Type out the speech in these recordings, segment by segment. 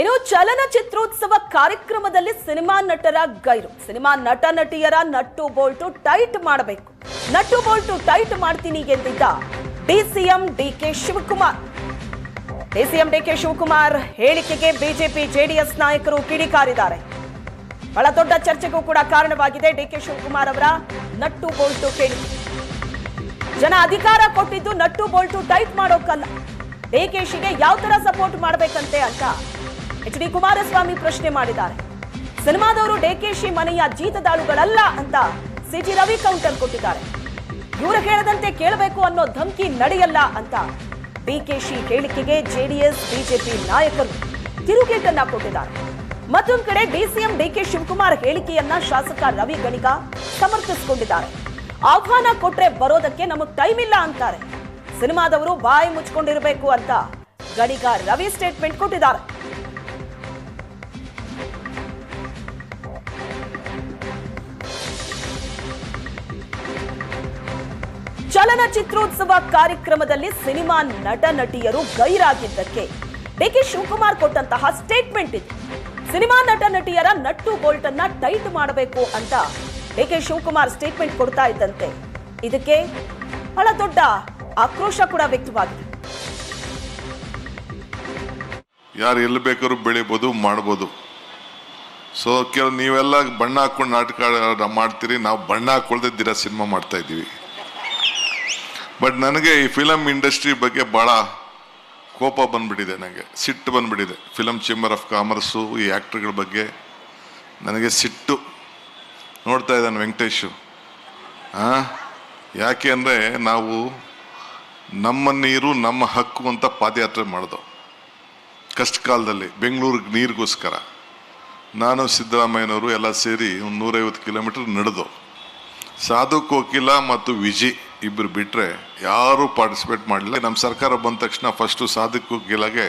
ಇನ್ನು ಚಲನಚಿತ್ರೋತ್ಸವ ಕಾರ್ಯಕ್ರಮದಲ್ಲಿ ಸಿನಿಮಾ ನಟರ ಗೈರು. ಸಿನಿಮಾ ನಟ ನಟಿಯರ ನಟ್ಟು ಬೋಲ್ಟು ಟೈಟ್ ಮಾಡಬೇಕು. ನಟ್ಟು ಬೋಲ್ಟು ಟೈಟ್ ಮಾಡ್ತೀನಿ ಎಂದಿದ್ದ DCM DK Shivakumar. DCM DK Shivakumar ಹೇಳಿಕೆಗೆ ಬಿಜೆಪಿ ಜೆಡಿಎಸ್ ನಾಯಕರು ಕಿಡಿಕಾರಿದ್ದಾರೆ. ಬಹಳ ದೊಡ್ಡ ಚರ್ಚೆಗೂ ಕೂಡ ಕಾರಣವಾಗಿದೆ ಡಿಕೆ ಶಿವಕುಮಾರ್ ಅವರ ನಟ್ಟು ಬೋಲ್ಟು ಹೇಳಿಕೆ ಜನ ಅಧಿಕಾರ ಕೊಟ್ಟಿದ್ದು ನಟ್ಟು ಬೋಲ್ಟು ಟೈಟ್ ಮಾಡೋಕಲ್ಲ ಡಿಕೆಶಿಗೆ ಯಾವ ತರ ಸಪೋರ್ಟ್ ಮಾಡಬೇಕಂತೆ ಅಂತ ಎಚ್ ಡಿ ಕುಮಾರಸ್ವಾಮಿ ಪ್ರಶ್ನೆ ಮಾಡಿದ್ದಾರೆ. ಸಿನಿಮಾದವರು ಡಿಕೆಶಿ ಮನೆಯ ಜೀತದಾಳುಗಳಲ್ಲ ಅಂತ ಸಿಟಿ ರವಿ ಕೌಂಟರ್ ಕೊಟ್ಟಿದ್ದಾರೆ. ಇವರು ಹೇಳದಂತೆ ಕೇಳಬೇಕು ಅನ್ನೋ ಧಮಕಿ ನಡೆಯಲ್ಲ ಅಂತ ಡಿಕೆಶಿ ಹೇಳಿಕೆಗೆ ಜೆಡಿಎಸ್ ಬಿಜೆಪಿ ನಾಯಕರು ತಿರುಗೇಟನ್ನ ಕೊಟ್ಟಿದ್ದಾರೆ. ಮತ್ತೊಂದು ಕಡೆ ಡಿಸಿಎಂ ಡಿಕೆ ಶಿವಕುಮಾರ್ ಹೇಳಿಕೆಯನ್ನ ಶಾಸಕ ರವಿ ಗಣಿಗ ಸಮರ್ಥಿಸಿಕೊಂಡಿದ್ದಾರೆ. ಆಹ್ವಾನ ಕೊಟ್ರೆ ಬರೋದಕ್ಕೆ ನಮಗ್ ಟೈಮ್ ಇಲ್ಲ ಅಂತಾರೆ. ಸಿನಿಮಾದವರು ಬಾಯಿ ಮುಚ್ಕೊಂಡಿರಬೇಕು ಅಂತ ಗಣಿಗ ರವಿ ಸ್ಟೇಟ್ಮೆಂಟ್ ಕೊಟ್ಟಿದ್ದಾರೆ. ಚಲನಚಿತ್ರೋತ್ಸವ ಕಾರ್ಯಕ್ರಮದಲ್ಲಿ ಸಿನಿಮಾ ನಟ ನಟಿಯರು ಗೈರಾಗಿದ್ದಕ್ಕೆ ಡಿಕೆ ಶಿವಕುಮಾರ್ ಕೊಟ್ಟಂತಹ ಸ್ಟೇಟ್ಮೆಂಟ್ ಇದು. ಸಿನಿಮಾ ನಟ ನಟಿಯರ ನಟ್ಟು ಬೋಲ್ಟ್ ಅನ್ನ ಟೈಟ್ ಮಾಡಬೇಕು ಅಂತ ಡಿಕೆ ಶಿವಕುಮಾರ್ ಸ್ಟೇಟ್ಮೆಂಟ್ ಕೊಡ್ತಾ ಇದ್ದಂತೆ. ಇದಕ್ಕೆ ಬಹಳ ದೊಡ್ಡ ಆಕ್ರೋಶ ಕೂಡ ವ್ಯಕ್ತವಾಗಿದೆ. ಯಾರು ಎಲ್ಲಿ ಬೇಕಾದ್ರೂ ಬೆಳಿಬೋದು, ಮಾಡ್ಬೋದು. ಸೊ ಕೆಲವು ನೀವೆಲ್ಲ ಬಣ್ಣ ಹಾಕೊಂಡು ನಾಟಕ ಮಾಡ್ತೀರಿ, ನಾವು ಬಣ್ಣ ಹಾಕೊಳ್ದೆ ದಿನ ಸಿನಿಮಾ ಮಾಡ್ತಾ ಇದ್ದೀವಿ. ಬಟ್ ನನಗೆ ಈ ಫಿಲಮ್ ಇಂಡಸ್ಟ್ರಿ ಬಗ್ಗೆ ಭಾಳ ಕೋಪ ಬಂದ್ಬಿಟ್ಟಿದೆ ನನಗೆ ಸಿಟ್ಟು ಬಂದ್ಬಿಟ್ಟಿದೆ. ಫಿಲಮ್ ಚೇಂಬರ್ ಆಫ್ ಕಾಮರ್ಸು ಈ ಆ್ಯಕ್ಟ್ರ್ಗಳ ಬಗ್ಗೆ ನನಗೆ ಸಿಟ್ಟು. ನೋಡ್ತಾ ಇದ್ದಾನೆ ವೆಂಕಟೇಶು. ಹಾಂ ಯಾಕೆ ಅಂದರೆ ನಾವು ನಮ್ಮ ನೀರು, ನಮ್ಮ ಹಕ್ಕು ಅಂತ ಪಾದಯಾತ್ರೆ ಮಾಡಿದೋ. ಕಷ್ಟ ಕಾಲದಲ್ಲಿ, ಬೆಂಗಳೂರಿಗೆ ನೀರಿಗೋಸ್ಕರ. ನಾನು ಸಿದ್ದರಾಮಯ್ಯನವರು ಎಲ್ಲ ಸೇರಿ ಒಂದು ನೂರೈವತ್ತು ಕಿಲೋಮೀಟ್ರ್ ನಡೆದು. ಸಾಧು ಕೋಕಿಲ ಮತ್ತು ವಿಜಿ. ಇಬ್ಬರು ಬಿಟ್ಟರೆ ಯಾರೂ ಪಾರ್ಟಿಸಿಪೇಟ್ ಮಾಡಲಿಲ್ಲ. ನಮ್ಮ ಸರ್ಕಾರ ಬಂದ ತಕ್ಷಣ ಫಸ್ಟು ಸಾಧಕ ಗೆಲಗೆ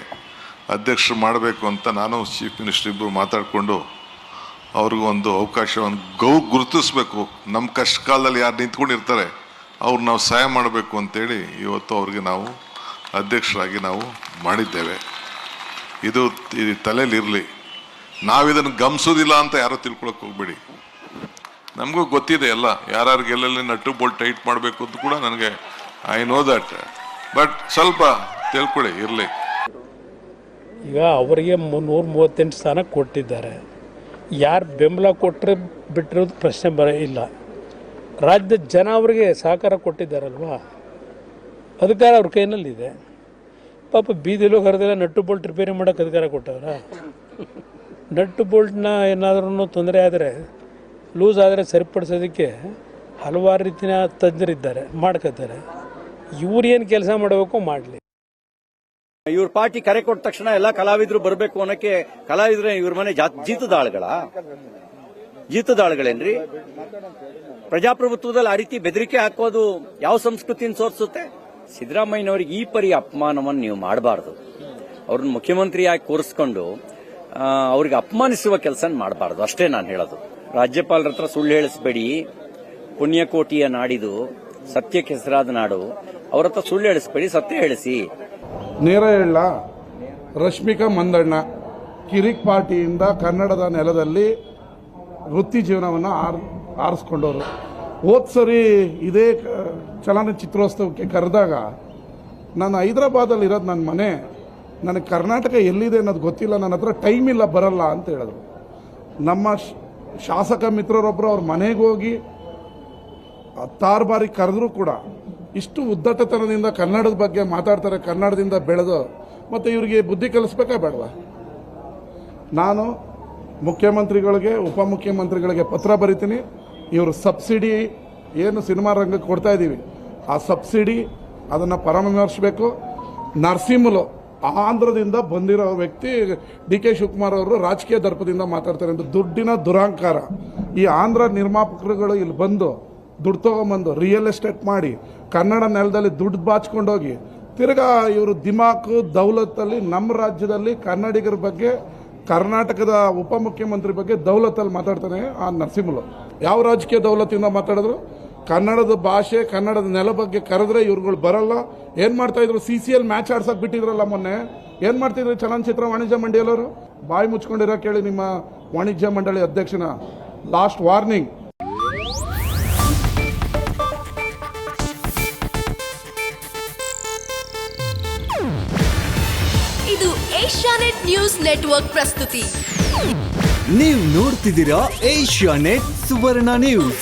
ಅಧ್ಯಕ್ಷರು ಮಾಡಬೇಕು ಅಂತ ನಾನು ಚೀಫ್ ಮಿನಿಸ್ಟರ್ ಇಬ್ಬರು ಮಾತಾಡಿಕೊಂಡು ಅವ್ರಿಗೊಂದು ಅವಕಾಶವನ್ನು ಗೌ ಗುರುತಿಸ್ಬೇಕು. ನಮ್ಮ ಕಷ್ಟ ಕಾಲದಲ್ಲಿ ಯಾರು ನಿಂತ್ಕೊಂಡಿರ್ತಾರೆ, ಅವ್ರು ನಾವು ಸಹಾಯ ಮಾಡಬೇಕು ಅಂತೇಳಿ ಇವತ್ತು ಅವ್ರಿಗೆ ನಾವು ಅಧ್ಯಕ್ಷರಾಗಿ ನಾವು ಮಾಡಿದ್ದೇವೆ. ಇದು ತಲೆಯಲ್ಲಿರಲಿ ನಾವಿದನ್ನು ಗಮನಿಸೋದಿಲ್ಲ ಅಂತ ಯಾರೂ ತಿಳ್ಕೊಳಕ್ಕೆ ಹೋಗ್ಬೇಡಿ. ನಮಗೂ ಗೊತ್ತಿದೆ ಎಲ್ಲ. ಯಾರು ಎಲ್ಲೆಲ್ಲಿ ನಟ್ಟು ಬೋಲ್ಟ್ ಟೈಟ್ ಮಾಡಬೇಕು ಅಂತ ಕೂಡ ನನಗೆ ಐ ನೋ ದಟ್ ಬಟ್ ಸ್ವಲ್ಪ ತಿಳ್ಕೊಳ್ಳಿ, ಇರಲಿ. ಈಗ ಅವರಿಗೆ ನೂರ ಮೂವತ್ತೆಂಟು ಸ್ಥಾನ ಕೊಟ್ಟಿದ್ದಾರೆ. ಯಾರು ಬೆಂಬಲ ಕೊಟ್ಟರೆ ಬಿಟ್ಟಿರೋದು ಪ್ರಶ್ನೆ ಬರ ಇಲ್ಲ. ರಾಜ್ಯದ ಜನ ಅವರಿಗೆ ಸಹಕಾರ ಕೊಟ್ಟಿದ್ದಾರಲ್ವಾ? ಅಧಿಕಾರ ಅವ್ರ ಕೈನಲ್ಲಿದೆ. ಪಾಪ ಬೀದಿಲು ಕರೆದಿಲ್ಲ ನಟ್ಟು ಬೋಲ್ಟ್ ರಿಪೇರಿ ಮಾಡೋಕ್ಕೆ ಅಧಿಕಾರ ಕೊಟ್ಟವ್ರ? ನಟ್ಟು ಬೋಲ್ಟ್ನ ಏನಾದ್ರೂ ತೊಂದರೆ ಆದರೆ ಲೂಸ್ ಆದರೆ ಸರಿಪಡಿಸೋದಕ್ಕೆ ಹಲವಾರು ರೀತಿಯ ತಜ್ಞರಿದ್ದಾರೆ ಮಾಡ್ಕೋತಾರೆ ಏನು ಕೆಲಸ ಮಾಡಬೇಕು ಮಾಡಲಿ. ಇವ್ರ ಪಾರ್ಟಿ ಕರೆ ಕೊಟ್ಟ ತಕ್ಷಣ ಎಲ್ಲ ಕಲಾವಿದರು ಬರಬೇಕು ಅನ್ನೋಕ್ಕೆ ಕಲಾವಿದ್ರೆ ಇವ್ರ ಮನೆ ಜೀತದಾಳುಗಳ. ಜೀತದಾಳುಗಳೇನ್ರಿ? ಪ್ರಜಾಪ್ರಭುತ್ವದಲ್ಲಿ ಆ ರೀತಿ ಬೆದರಿಕೆ ಹಾಕೋದು ಯಾವ ಸಂಸ್ಕೃತಿನ ತೋರಿಸುತ್ತೆ ಸಿದ್ದರಾಮಯ್ಯನವರಿಗೆ ಈ ಪರಿ ಅಪಮಾನವನ್ನು ನೀವು ಮಾಡಬಾರ್ದು. ಅವ್ರನ್ನ ಮುಖ್ಯಮಂತ್ರಿಯಾಗಿ ಕೂರಿಸ್ಕೊಂಡು ಅವ್ರಿಗೆ ಅಪಮಾನಿಸುವ ಕೆಲಸ ಮಾಡಬಾರ್ದು. ಅಷ್ಟೇ ನಾನು ಹೇಳೋದು. ರಾಜ್ಯಪಾಲರ ಹತ್ರ ಸುಳ್ಳು ಹೇಳಿಸ್ಬೇಡಿ. ಪುಣ್ಯಕೋಟಿಯ ನಾಡಿದು, ಸತ್ಯಕ್ಕೆ ಹೆಸರಾದ ನಾಡು. ಅವರ ಹತ್ರ ಸುಳ್ಳು ಹೇಳಿಸ್ಬೇಡಿ, ಸತ್ಯ ಹೇಳಿಸಿ. ನೇರ ಹೇಳ, ರಶ್ಮಿಕಾ ಮಂದಣ್ಣ, ಕಿರಿಕ್ ಪಾರ್ಟಿಯಿಂದ ಕನ್ನಡದ ನೆಲದಲ್ಲಿ ವೃತ್ತಿ ಜೀವನವನ್ನು ಆರ್, ಆರಿಸ್ಕೊಂಡವರು. ಹೋದ್ ಸರಿ ಇದೇ ಚಲನಚಿತ್ರೋತ್ಸವಕ್ಕೆ ಕರೆದಾಗ ನಾನು ಹೈದರಾಬಾದಲ್ಲಿ ಇರೋದು ನನ್ನ ಮನೆ. ನನಗೆ ಕರ್ನಾಟಕ ಎಲ್ಲಿದೆ ಅನ್ನೋದು ಗೊತ್ತಿಲ್ಲ ನನ್ನ ಹತ್ರ ಟೈಮ್ ಇಲ್ಲ, ಬರಲ್ಲ ಅಂತ ಹೇಳಿದ್ರು. ನಮ್ಮ ಶಾಸಕ ಮಿತ್ರರೊಬ್ಬರು ಅವ್ರ ಮನೆಗೆ ಹೋಗಿ ಹತ್ತಾರು ಬಾರಿ ಕರೆದ್ರೂ ಕೂಡ ಇಷ್ಟು ಉದ್ದಟತನದಿಂದ ಕನ್ನಡದ ಬಗ್ಗೆ ಮಾತಾಡ್ತಾರೆ, ಕನ್ನಡದಿಂದ ಬೆಳೆದು ಮತ್ತೆ ಇವರಿಗೆ ಬುದ್ಧಿ ಕಲಿಸ್ಬೇಕಾ ಬೇಡವಾ? ನಾನು ಮುಖ್ಯಮಂತ್ರಿಗಳಿಗೆ, ಉಪಮುಖ್ಯಮಂತ್ರಿಗಳಿಗೆ ಪತ್ರ ಬರಿತೀನಿ. ಇವರು ಸಬ್ಸಿಡಿ ಏನು ಸಿನಿಮಾ ರಂಗಕ್ಕೆ ಕೊಡ್ತಾ ಇದ್ದೀವಿ ಆ ಸಬ್ಸಿಡಿ ಅದನ್ನು ಪರಾಮರ್ಶಿಸಬೇಕು. ನರಸಿಂಹಲು ಆಂಧ್ರದಿಂದ ಬಂದಿರೋ ವ್ಯಕ್ತಿ ಡಿ ಕೆ ಶಿವಕುಮಾರ್ ಅವರು ರಾಜಕೀಯ ದರ್ಪದಿಂದ ಮಾತಾಡ್ತಾರೆ ಅಂತ. ದುಡ್ಡಿನ ದುರಾಂಕಾರ. ಈ ಆಂಧ್ರ ನಿರ್ಮಾಪಕರುಗಳು ಇಲ್ಲಿ ಬಂದು ದುಡ್ಡು ತಗೊಂಬಂದು ರಿಯಲ್ ಎಸ್ಟೇಟ್ ಮಾಡಿ ಕನ್ನಡ ನೆಲದಲ್ಲಿ ದುಡ್ಡು ಬಾಚ್ಕೊಂಡೋಗಿ ತಿರ್ಗಾ ಇವರು ದಿಮಾಕು, ದೌಲತ್ತಲ್ಲಿ ನಮ್ಮ ರಾಜ್ಯದಲ್ಲಿ ಕನ್ನಡಿಗರ ಬಗ್ಗೆ, ಕರ್ನಾಟಕದ ಉಪಮುಖ್ಯಮಂತ್ರಿ ಬಗ್ಗೆ ದೌಲತ್ತಲ್ಲಿ ಮಾತಾಡ್ತಾನೆ ಆ ನರಸಿಂಹಲು. ಯಾವ ರಾಜಕೀಯ ದೌಲತ್ತಿಂದ ಮಾತಾಡಿದ್ರು? ಕನ್ನಡದ ಭಾಷೆ ಕನ್ನಡದ ನೆಲ ಬಗ್ಗೆ ಕರೆದ್ರೆ ಇವ್ರುಗಳು ಬರಲ್ಲ. ಏನ್ ಮಾಡ್ತಾ ಇದ್ರು? ಸಿ ಸಿ ಎಲ್ ಮ್ಯಾಚ್ ಆಡ್ಸಕ್ ಬಿಟ್ಟಿದ್ರಲ್ಲ ಮೊನ್ನೆ. ಏನ್ ಮಾಡ್ತಿದ್ರು ಚಲನಚಿತ್ರ ವಾಣಿಜ್ಯ ಮಂಡಳಿಯವರು? ಬಾಯಿ ಮುಚ್ಕೊಂಡಿರೋ ಕೇಳಿ ನಿಮ್ಮ ವಾಣಿಜ್ಯ ಮಂಡಳಿ ಅಧ್ಯಕ್ಷನ ಲಾಸ್ಟ್ ವಾರ್ನಿಂಗ್ ಇದು ಏಷ್ಯಾನೆಟ್ ನ್ಯೂಸ್ ನೆಟ್ವರ್ಕ್ ಪ್ರಸ್ತುತಿ. ನೀವು ನೋಡ್ತಿದ್ದೀರಾ ಏಷ್ಯಾ ನೆಟ್ ಸುವರ್ಣ ನ್ಯೂಸ್.